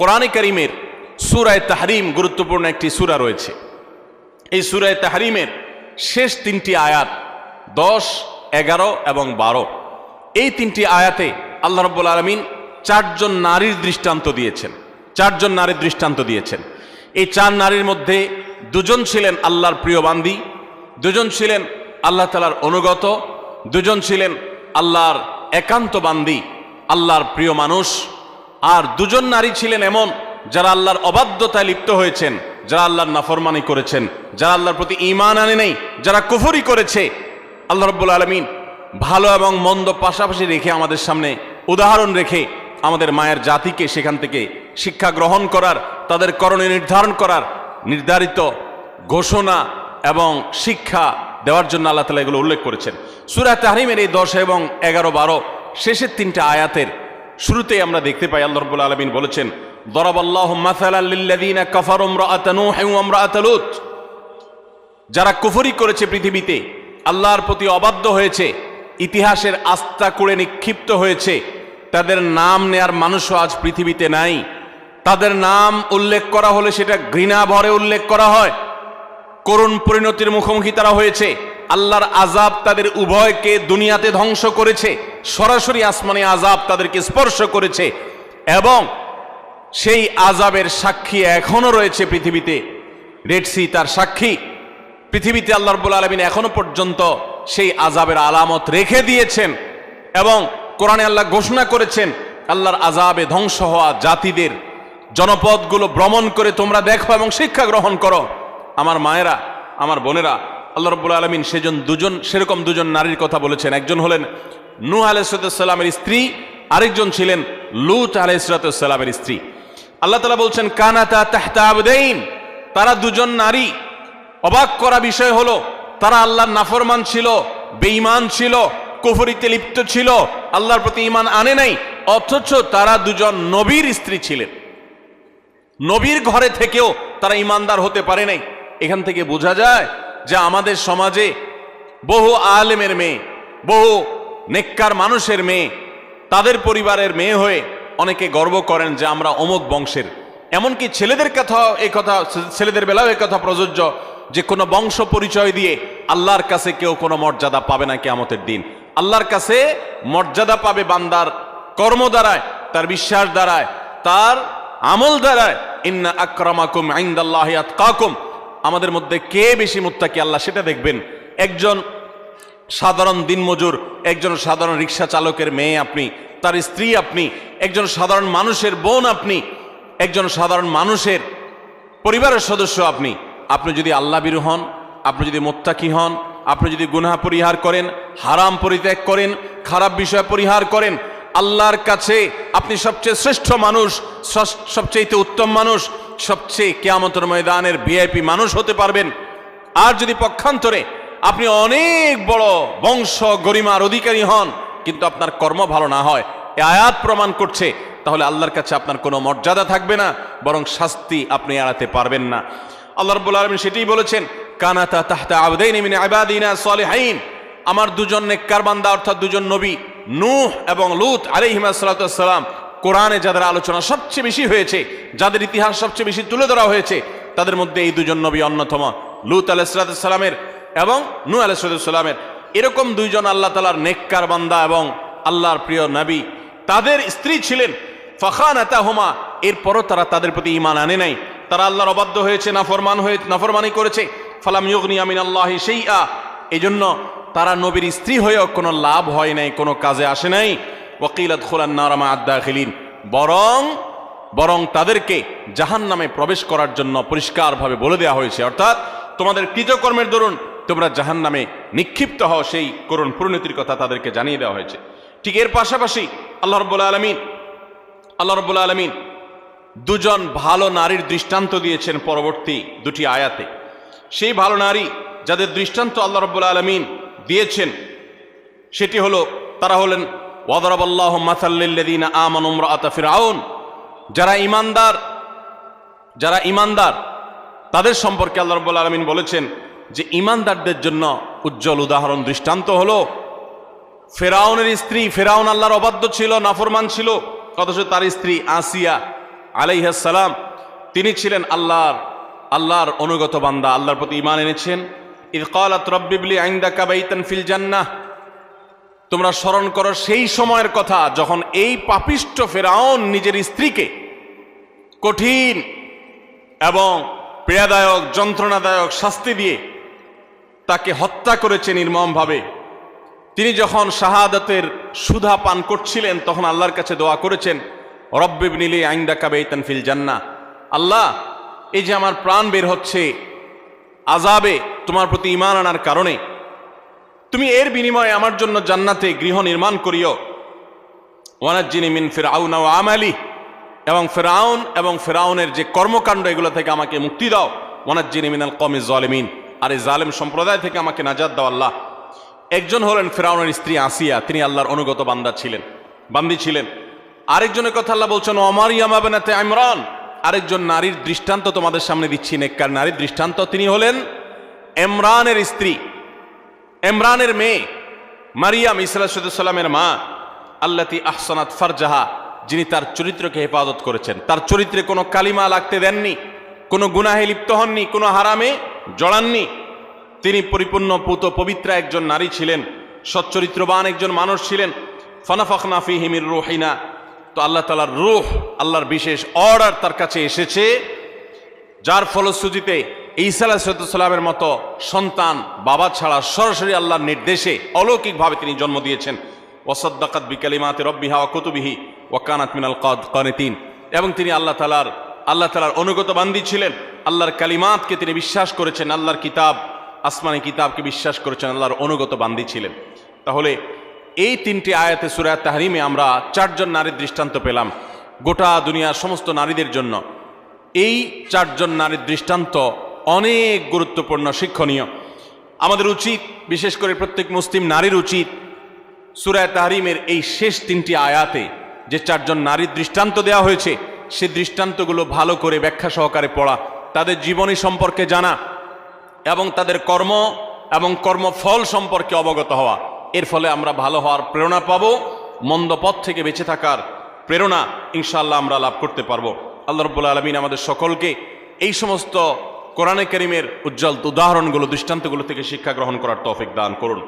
কোরআনে করিমের সুরায় তাহরিম গুরুত্বপূর্ণ একটি সুরা রয়েছে। এই সুরায় তাহরিমের শেষ তিনটি আয়াত দশ, এগারো এবং বারো। এই তিনটি আয়াতে আল্লাহ রব্বুল আলমিন চারজন নারীর দৃষ্টান্ত দিয়েছেন। চারজন নারীর দৃষ্টান্ত দিয়েছেন। এই চার নারীর মধ্যে দুজন ছিলেন আল্লাহর প্রিয় বান্দি, দুজন ছিলেন আল্লাহ তালার অনুগত, দুজন ছিলেন আল্লাহর একান্ত বান্দি, আল্লাহর প্রিয় মানুষ। আর দুজন নারী ছিলেন এমন যারা আল্লাহর অবাধ্যতায় লিপ্ত হয়েছেন, যারা আল্লাহর নাফরমানি করেছেন, যারা আল্লাহর প্রতি ইমান আনে নেই, যারা কুফরি করেছে। আল্লাহ রব্বুল আলমিন ভালো এবং মন্দ পাশাপাশি রেখে আমাদের সামনে উদাহরণ রেখে আমাদের মায়ের জাতিকে সেখান থেকে শিক্ষা গ্রহণ করার, তাদের করণীয় নির্ধারণ করার নির্ধারিত ঘোষণা এবং শিক্ষা দেওয়ার জন্য আল্লাহ তালা এগুলো উল্লেখ করেছেন। সুরা তাহরিমের এই দশ এবং এগারো বারো শেষের তিনটা আয়াতের শুরুতেই আমরা দেখতে পাই আল্লাহ রব্বুল আলমিন বলেছেন যারা কুফরি করেছে পৃথিবীতে, আল্লাহর প্রতি অবাধ্য হয়েছে, ইতিহাসের আস্থা করে নিক্ষিপ্ত হয়েছে, তাদের নাম নেয়ার মানুষও আজ পৃথিবীতে নাই। তাদের নাম উল্লেখ করা হলে সেটা ঘৃণা ভরে উল্লেখ করা হয়। করুণ পরিণতির মুখোমুখি তারা হয়েছে। আল্লাহর আজাব তাদের উভয়কে দুনিয়াতে ধ্বংস করেছে, সরাসরি আসমানে আজাব তাদেরকে স্পর্শ করেছে এবং সেই আজাবের সাক্ষী এখনও রয়েছে পৃথিবীতে। রেডসি তার সাক্ষী। পৃথিবীতে আল্লাহ রব্বুল আলমিন এখনও পর্যন্ত সেই আজাবের আলামত রেখে দিয়েছেন এবং কোরআনে আল্লাহ ঘোষণা করেছেন, আল্লাহর আজাবে ধ্বংস হওয়া জাতিদের জনপদগুলো ভ্রমণ করে তোমরা দেখো এবং শিক্ষা গ্রহণ করো। আমার মায়েরা, আমার বোনেরা আল্লাহ রব্বুল আলমিন সেজন দুজন, সেরকম দুজন নারীর কথা বলেছেন। একজন হলেন নূ আলাইসালামের স্ত্রী, আরেকজন ছিলেন লুত আলাইসালামের স্ত্রী। আল্লাহ তালা বলছেন, কানাতা তাহতা তারা দুজন নারী। অবাক করা বিষয় হলো, তারা আল্লাহর নাফরমান ছিল, বেঈমান ছিল, কুফরিতে লিপ্ত ছিল, আল্লাহর প্রতি ইমান আনে নাই, অথচ তারা দুজন নবীর স্ত্রী ছিলেন। নবীর ঘরে থেকেও তারা ইমানদার হতে পারে নাই। এখান থেকে বোঝা যায় যে আমাদের সমাজে বহু আলেমের মেয়ে, বহু নেককার মানুষের মেয়ে, তাদের পরিবারের মেয়ে হয়ে অনেকে গর্ব করেন যে আমরা অমুক বংশের। এমনকি ছেলেদের কথা এই কথা, ছেলেদের বেলাও এই কথা প্রযোজ্য যে কোনো বংশ পরিচয় দিয়ে আল্লাহর কাছে কেউ কোনো মর্যাদা পাবে না কেয়ামতের দিন। আল্লাহর কাছে মর্যাদা পাবে বান্দার কর্ম দ্বারায়, তার বিশ্বাস দ্বারায়, তার আমল দ্বারায়। ইন্না আক্রমাকুম আইন্দাল্লাহি আতকাকুম। আমাদের মধ্যে কে বেশি মুত্তাকি, আল্লাহ সেটা দেখবেন। একজন সাধারণ দিনমজুর, একজন সাধারণ রিক্সা চালকের মেয়ে আপনি, তার স্ত্রী আপনি, একজন সাধারণ মানুষের বোন আপনি, একজন সাধারণ মানুষের পরিবারের সদস্য আপনি। আপনি যদি আল্লাহ বিরু হন, আপনি যদি মোত্তাকি হন, আপনি যদি গুনাহ পরিহার করেন, হারাম পরিত্যাগ করেন, খারাপ বিষয় পরিহার করেন, আল্লাহর কাছে আপনি সবচেয়ে শ্রেষ্ঠ মানুষ, সবচেয়ে উত্তম মানুষ সবচেয়ে কেয়ামতের ময়দানের ভিআইপি মানুষ হতে পারবেন। আর যদি পক্ষান্তরে আপনি অনেক বড় বংশ গরিমার অধিকারী হন, কিন্তু আপনার কর্ম ভালো না হয়, এ আয়াত প্রমাণ করছে, তাহলে আল্লাহর কাছে আপনার কোনো মর্যাদা থাকবে না, বরং শাস্তি আপনি এড়াতে পারবেন না। আল্লাহ রব্বুল আলমিন সেটাই বলেছেন, কানাতা তাহতা আবদাইন সলিহাইন। আমার দুজন নেককার বান্দা, অর্থাৎ দুজন নবী, নূহ এবং লুত আলাইহিমা সালাম কোরআনে যাদের আলোচনা সবচেয়ে বেশি হয়েছে, যাদের ইতিহাস সবচেয়ে বেশি তুলে ধরা হয়েছে, তাদের মধ্যে এই দুজন নবী অন্যতম, লুত আলাইসালামের এবং নূ আলাইসালামের এরকম দুইজন আল্লাহ তালার নেককার বান্দা এবং আল্লাহর প্রিয় নবী, তাদের স্ত্রী ছিলেন ফখান হোমা এরপরও তারা তাদের প্রতি ইমান আনে নাই। তারা আল্লাহর অবাধ্য হয়েছে, নাফরমান হয়ে, নাফরমানি করেছে। ফালাম ইউগনি আমিন আল্লাহ সেই আ এই জন্য তারা নবীর স্ত্রী হয়েও কোনো লাভ হয় নাই, কোনো কাজে আসে নাই। ওকিলাত খোলান নারামা আদা খিলিন বরং বরং তাদেরকে জাহান নামে প্রবেশ করার জন্য পরিষ্কারভাবে বলে দেওয়া হয়েছে। অর্থাৎ, তোমাদের কৃতকর্মের দরুন তোমরা জাহান নামে নিক্ষিপ্ত হও সেই করুণ পরিণতির কথা তাদেরকে জানিয়ে দেওয়া হয়েছে। ঠিক এর পাশাপাশি আল্লাহ রব্বুল আলমিন, আল্লাহ রব্বুল আলমিন দুজন ভালো নারীর দৃষ্টান্ত দিয়েছেন পরবর্তী দুটি আয়াতে। সেই ভালো নারী যাদের দৃষ্টান্ত আল্লাহ রব্বুল আলমিন দিয়েছেন, সেটি হলো, তারা হলেন ওয়াদরাবাল্লাহ মাসাল্লিল্লাদিন আমান উমরাত ফিরাউন যারা ইমানদার যারা ইমানদার তাদের সম্পর্কে আল্লাহ রব্বুল আলমিন বলেছেন যে ইমানদারদের জন্য উজ্জ্বল উদাহরণ দৃষ্টান্ত হলো ফেরাউনের স্ত্রী ফেরাউন আল্লাহর অবাধ্য ছিল, নাফরমান ছিল, অথচ তার স্ত্রী আসিয়া আলাইহাসালাম তিনি ছিলেন আল্লাহর আল্লাহর অনুগত বান্দা, আল্লাহর প্রতি ইমান এনেছেন। ইদ রব্বিবলি আইন্দা কাবাইতান ফিল জান্নাহ। তোমরা স্মরণ করো সেই সময়ের কথা যখন এই পাপিষ্ট ফেরাউন নিজের স্ত্রীকে কঠিন এবং পীড়াদায়ক যন্ত্রণাদায়ক শাস্তি দিয়ে তাকে হত্যা করেছে নির্মমভাবে। তিনি যখন শাহাদাতের সুধা পান করছিলেন, তখন আল্লাহর কাছে দোয়া করেছেন রব্বিব নিলে আইন্দা কাবেইতান ফিল জান্না আল্লাহ, এই যে আমার প্রাণ বের হচ্ছে আজাবে তোমার প্রতি ইমান আনার কারণে তুমি এর বিনিময়ে আমার জন্য জান্নাতে গৃহ নির্মাণ করিও। ওয়ানাজ্জিনি মিন ফেরাউন ও আমালি। এবং ফেরাউন এবং ফেরাউনের যে কর্মকাণ্ড, এগুলো থেকে আমাকে মুক্তি দাও। ওয়ানাজ্জিনি মিনাল কমি জলেমিন। আর এই জালেম সম্প্রদায় থেকে আমাকে নাজাদ দাও আল্লাহ। একজন হলেন ফেরাউনের স্ত্রী আসিয়া, তিনি আল্লাহর অনুগত বান্দা ছিলেন, বান্দি ছিলেন। আরেকজনের কথা আল্লাহ বলছেন অমার ইয়ামাবেনাতে ইমরান। আরেকজন নারীর দৃষ্টান্ত তোমাদের সামনে দিচ্ছি, নেককার নারীর দৃষ্টান্ত। তিনি হলেন এমরানের স্ত্রী। এমরানের মেয়ে মারিয়াম ইসলামের মা, আল্লাতি আহসানাত ফারজাহা, যিনি তার চরিত্রকে হেফাজত করেছেন। তার চরিত্রে কোনো কালিমা লাগতে দেননি, কোনো গুনাহে লিপ্ত হননি, কোনো হারামে জড়াননি। তিনি পরিপূর্ণ পুত পবিত্রা একজন নারী ছিলেন, সচ্চরিত্রবান একজন মানুষ ছিলেন। ফনাফখনা ফি হিমির রুহিনা। তো আল্লাহ তালার রুহ, আল্লাহর বিশেষ অর্ডার তার কাছে এসেছে, যার ফলশ্রুতিতে ঈসা আলাহিসাল্লামের মতো সন্তান, বাবা ছাড়া সরাসরি আল্লাহর নির্দেশে অলৌকিকভাবে তিনি জন্ম দিয়েছেন। ওসদ্দাকাত বিকালিমাতে রব্বিহা কুতুবিহি ওয়াকানাত মিনাল কদ, কনেতিন। এবং তিনি আল্লাহ তালার আল্লাহ তালার অনুগত বান্দি ছিলেন। আল্লাহর কালিমাতকে তিনি বিশ্বাস করেছেন, আল্লাহর কিতাব, আসমানি কিতাবকে বিশ্বাস করেছেন, আল্লাহর অনুগত বান্দি ছিলেন। তাহলে এই তিনটি আয়াতে সুরায় তাহরিমে আমরা চারজন নারীর দৃষ্টান্ত পেলাম। গোটা দুনিয়ার সমস্ত নারীদের জন্য। এই চারজন নারীর দৃষ্টান্ত অনেক গুরুত্বপূর্ণ, শিক্ষণীয়। আমাদের উচিত, বিশেষ করে প্রত্যেক মুসলিম নারীর উচিত সুরায় তাহরিমের এই শেষ তিনটি আয়াতে যে চারজন নারীর দৃষ্টান্ত দেওয়া হয়েছে, সে দৃষ্টান্তগুলো ভালো করে ব্যাখ্যা সহকারে পড়া, তাদের জীবনী সম্পর্কে জানা এবং তাদের কর্ম এবং কর্মফল সম্পর্কে অবগত হওয়া। এর ফলে আমরা ভালো হওয়ার প্রেরণা পাবো, মন্দ পথ থেকে বেঁচে থাকার প্রেরণা ইনশাল্লাহ আমরা লাভ করতে পারব। আল্লাহ রব্বুল আলমিন আমাদের সকলকে এই সমস্ত কোরআনে করিমের উজ্জ্বল উদাহরণগুলো দৃষ্টান্তগুলো থেকে শিক্ষা গ্রহণ করার তৌফিক দান করুন।